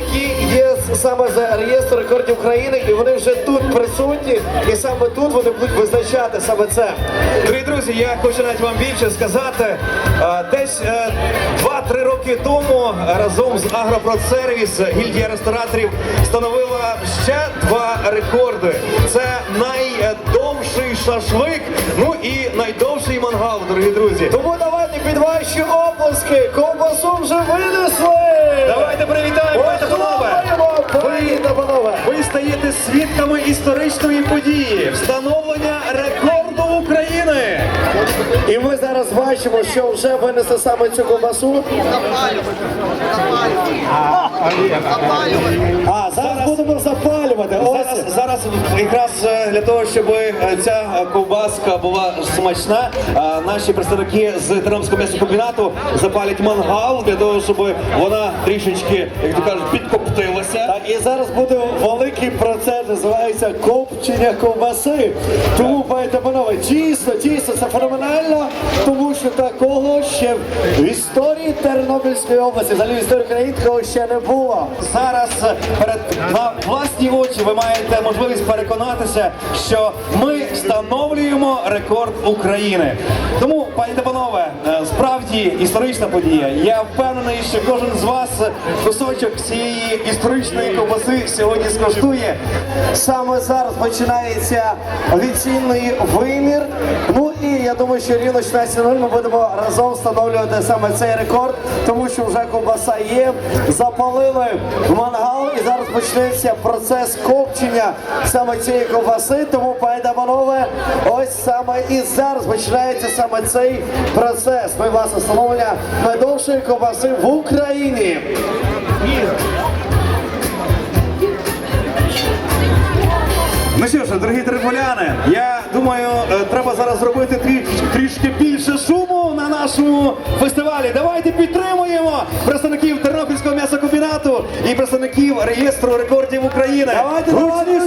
які є саме за реєстр рекордів України, і вони вже тут присутні, і саме тут вони будуть визначати саме це. Дорогі друзі, я хочу навіть вам більше сказати. Е, Десь е, 2-3 роки тому разом з Агропродсервіс гільдія рестораторів встановила ще два рекорди. Це найдовший шашлик, ну і найдовший мангал, дорогі друзі. Тому давайте під ваші оплески ковбасу вже винесли! Давайте привітаємо, пане панове! Славимо, пані та панове! Ви стаєте свідками історичної події встановлення. І ми зараз бачимо, що вже винесли саме цю ковбасу. А, зараз будемо запалювати. Ось. Зараз, зараз якраз е, для того, щоб е, ця ковбаска була смачна, е, наші представники з Тернопільського м'ясокомбінату запалять мангал для того, щоб вона трішечки, як то кажуть, підкоптилася. Так, і зараз буде великий процес, називається копчення ковбаси. Тому, пані та панове, дійсно, дійсно, це тому що такого ще в історії Тернопільської області, взагалі в історії країн такого ще не було. Зараз перед на власні очі ви маєте можливість переконатися, що ми встановлюємо рекорд України. Тому, пані та панове, е, справді історична подія. Я впевнений, що кожен з вас кусочок цієї історичної ковбаси сьогодні скоштує. Саме зараз починається офіційний вимір. Ну і я думаю, що рівно 16.00 ми будемо разом встановлювати саме цей рекорд, тому що вже ковбаса є. Запалили мангал і зараз почнеться процес копчення саме цієї ковбаси. Тому, пані та панове, ось саме і зараз починається саме цей процес. Ми власне встановлення найдовшої ковбаси в Україні. Ну що ж, дорогі тернополяни, нашому фестивалі. Давайте підтримуємо представників Тернопільського м'ясокомбінату і представників реєстру рекордів України. Давайте, давайте!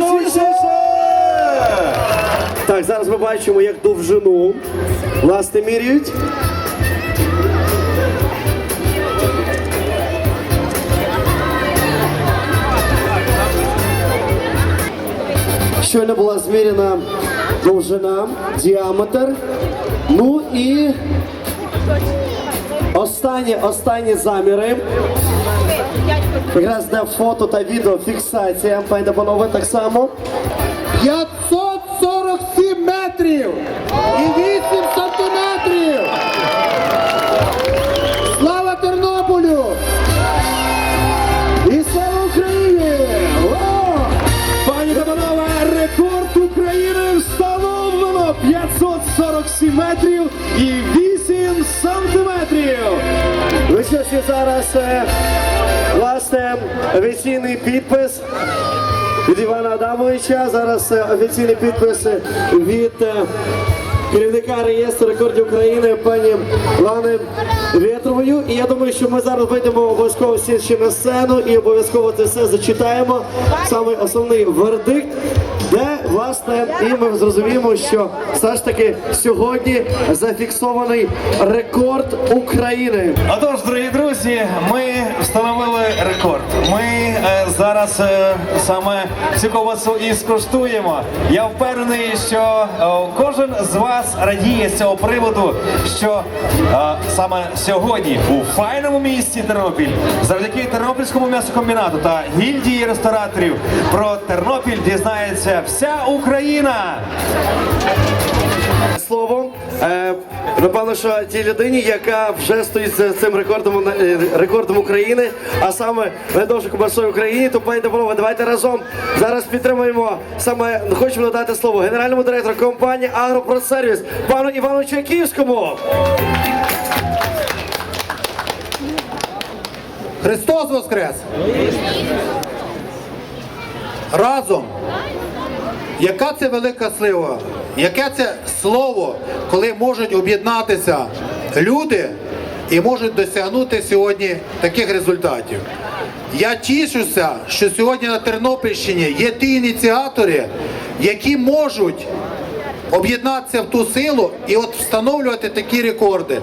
Так, зараз ми бачимо, як довжину власне міряють. Щойно була зміряна довжина, діаметр. Ну і останні, останні заміри. Якраз де фото та відео фіксація, пані та панове, так само. 547 метрів і 8 сантиметрів. Слава Тернополю! І слава Україні! О! Пані та панове, рекорд України встановлено 547 метрів і 8 сантиметрів. Ну що зараз е, власне офіційний підпис від Івана Адамовича. Зараз е, офіційний підпис від е, керівника реєстру рекордів України пані Лани Вєтровою. І я думаю, що ми зараз вийдемо обов'язково всі ще на сцену і обов'язково це все зачитаємо. Саме основний вердикт. Власне і ми зрозуміємо, що все ж таки сьогодні зафіксований рекорд України. Отож, дорогі друзі, ми встановили рекорд. Ми е, зараз е, саме цю ковбасу і скуштуємо. Я впевнений, що е, кожен з вас радіє з цього приводу, що е, саме сьогодні у файному місті Тернопіль, завдяки Тернопільському м'ясокомбінату та гільдії рестораторів про Тернопіль дізнається вся Україна. Слово е, напевно, що тій людині, яка вже стоїть цим рекордом е, рекордом України, а саме найдовше ковбасою в Україні, то пані та давайте разом зараз підтримуємо саме хочемо надати слово генеральному директору компанії Агропродсервіс пану Івану Чайківському. Христос Воскрес! Разом! Яка це велика слива, яке це слово, коли можуть об'єднатися люди і можуть досягнути сьогодні таких результатів. Я тішуся, що сьогодні на Тернопільщині є ті ініціатори, які можуть об'єднатися в ту силу і от встановлювати такі рекорди.